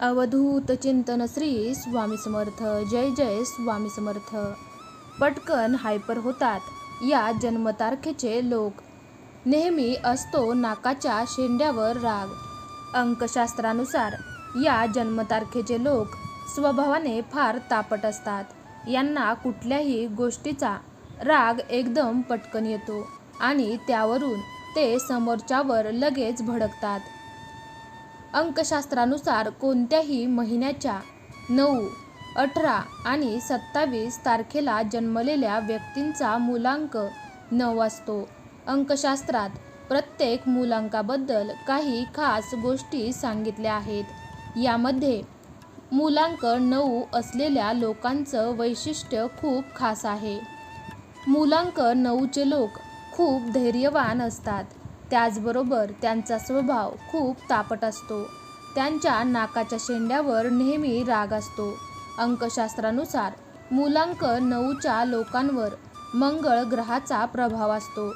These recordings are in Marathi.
अवधूत चिंतन श्री स्वामी समर्थ. जय जय स्वामी समर्थ. पटकन हायपर होतात या जन्मतारखेचे लोक. नेहमी असतो नाकाच्या शेंड्यावर राग. अंकशास्त्रानुसार या जन्मतारखेचे लोक स्वभावाने फार तापट असतात. यांना कुठल्याही गोष्टीचा राग एकदम पटकन येतो आणि त्यावरून ते समोरच्यावर लगेच भडकतात. अंकशास्त्रानुसार कोणत्याही महिन्याच्या नऊ अठरा आणि सत्तावीस तारखेला जन्मलेल्या व्यक्तींचा मूलांक नऊ असतो. अंकशास्त्रात प्रत्येक मूलांकाबद्दल काही खास गोष्टी सांगितल्या आहेत. यामध्ये मूलांक नऊ असलेल्या लोकांचं वैशिष्ट्य खूप खास आहे. मूलांक नऊचे लोक खूप धैर्यवान असतात. त्याचबरोबर त्यांचा स्वभाव खूप तापट असतो. त्यांच्या नाकाच्या शेंड्यावर नेहमी राग असतो. अंकशास्त्रानुसार मूलांक नऊच्या लोकांवर मंगळ ग्रहाचा प्रभाव असतो.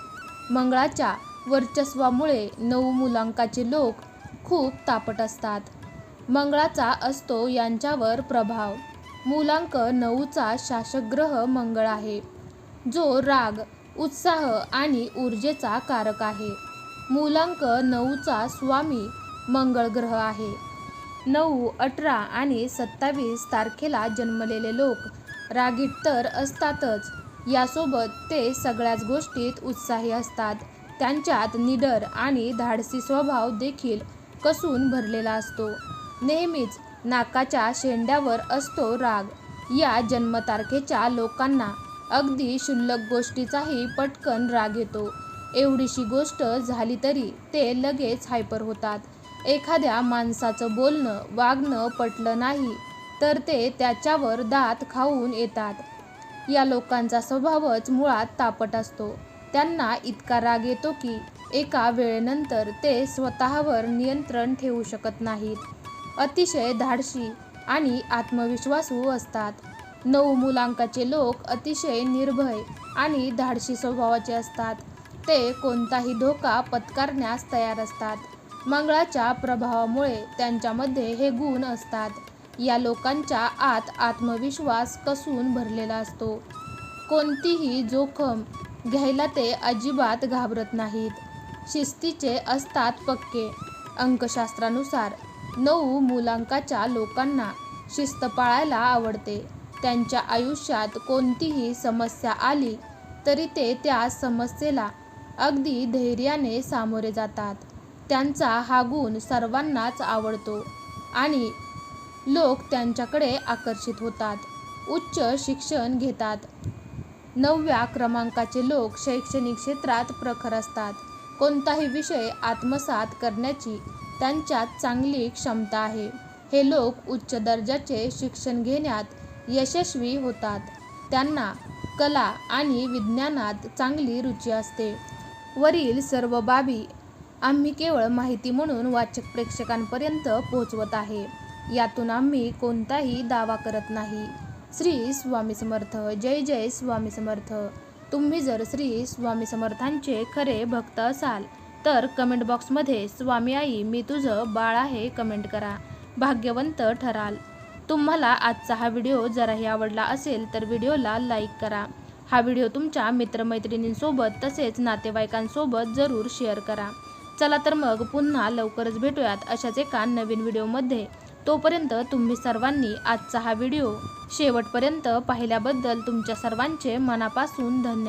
मंगळाच्या वर्चस्वामुळे नऊ मूलांकाचे लोक खूप तापट असतात. मंगळाचा असतो यांच्यावर प्रभाव. मूलांक नऊचा शासकग्रह मंगळ आहे जो राग उत्साह आणि ऊर्जेचा कारक आहे. मूलांक नऊचा स्वामी मंगळ ग्रह आहे. नऊ अठरा आणि सत्तावीस तारखेला जन्मलेले लोक रागीट तर असतातच. यासोबत ते सगळ्याच गोष्टीत उत्साही असतात. त्यांच्यात निडर आणि धाडसी स्वभाव देखील कसून भरलेला असतो. नेहमीच नाकाच्या शेंड्यावर असतो राग. या जन्मतारखेच्या लोकांना अगदी क्षुल्लक गोष्टीचाही पटकन राग येतो. एवढीशी गोष्ट झाली तरी ते लगेच हायपर होतात. एखाद्या माणसाचं बोलणं वागणं पटलं नाही तर ते त्याच्यावर दात खाऊन येतात. या लोकांचा स्वभावच मुळात तापट असतो. त्यांना इतका राग येतो की एका वेळेनंतर ते स्वतःवर नियंत्रण ठेवू शकत नाहीत. अतिशय धाडशी आणि आत्मविश्वासू असतात. नऊ मुलांकाचे लोक अतिशय निर्भय आणि धाडशी स्वभावाचे असतात. ते कोणताही धोका पत्करण्यास तयार असतात. मंगळाच्या प्रभावामुळे त्यांच्यामध्ये हे गुण असतात. या लोकांच्या आत आत्मविश्वास कसून भरलेला असतो. कोणतीही जोखम घ्यायला ते अजिबात घाबरत नाहीत. शिस्तीचे असतात पक्के. अंकशास्त्रानुसार नऊ मूलांकाच्या लोकांना शिस्त पाळायला आवडते. त्यांच्या आयुष्यात कोणतीही समस्या आली तरी ते त्या समस्येला अगदी धैर्याने सामोरे जातात. त्यांचा हा गुण सर्वांनाच आवडतो आणि लोक त्यांच्याकडे आकर्षित होतात. उच्च शिक्षण घेतात. नवव्या क्रमांकाचे लोक शैक्षणिक क्षेत्रात प्रखर असतात. कोणताही विषय आत्मसात करण्याची त्यांच्यात चांगली क्षमता आहे. हे लोक उच्च दर्जाचे शिक्षण घेण्यात यशस्वी होतात. त्यांना कला आणि विज्ञानात चांगली रुची असते. वरील सर्व बाबी आम्ही केवळ माहिती म्हणून वाचक प्रेक्षकांपर्यंत पोहोचवत आहे. यातून आम्ही कोणताही दावा करत नाही. श्री स्वामी समर्थ. जय जय स्वामी समर्थ. तुम्ही जर श्री स्वामी समर्थांचे खरे भक्त असाल तर कमेंट बॉक्समध्ये स्वामी आई मी तुझं बाळ आहे कमेंट करा. भाग्यवंत ठराल. तुम्हाला आजचा हा व्हिडिओ जराही आवडला असेल तर व्हिडिओला लाईक करा. हा व्हिडिओ तुमच्या मित्रमैत्रिणींसोबत तसेच नातेवाईकांसोबत जरूर शेअर करा. चला तर मग पुन्हा लवकरच भेटूयात अशाच एका नवीन व्हिडिओमध्ये. तोपर्यंत तुम्ही सर्वांनी आजचा हा व्हिडिओ शेवटपर्यंत पाहिल्याबद्दल तुमच्या सर्वांचे मनापासून धन्यवाद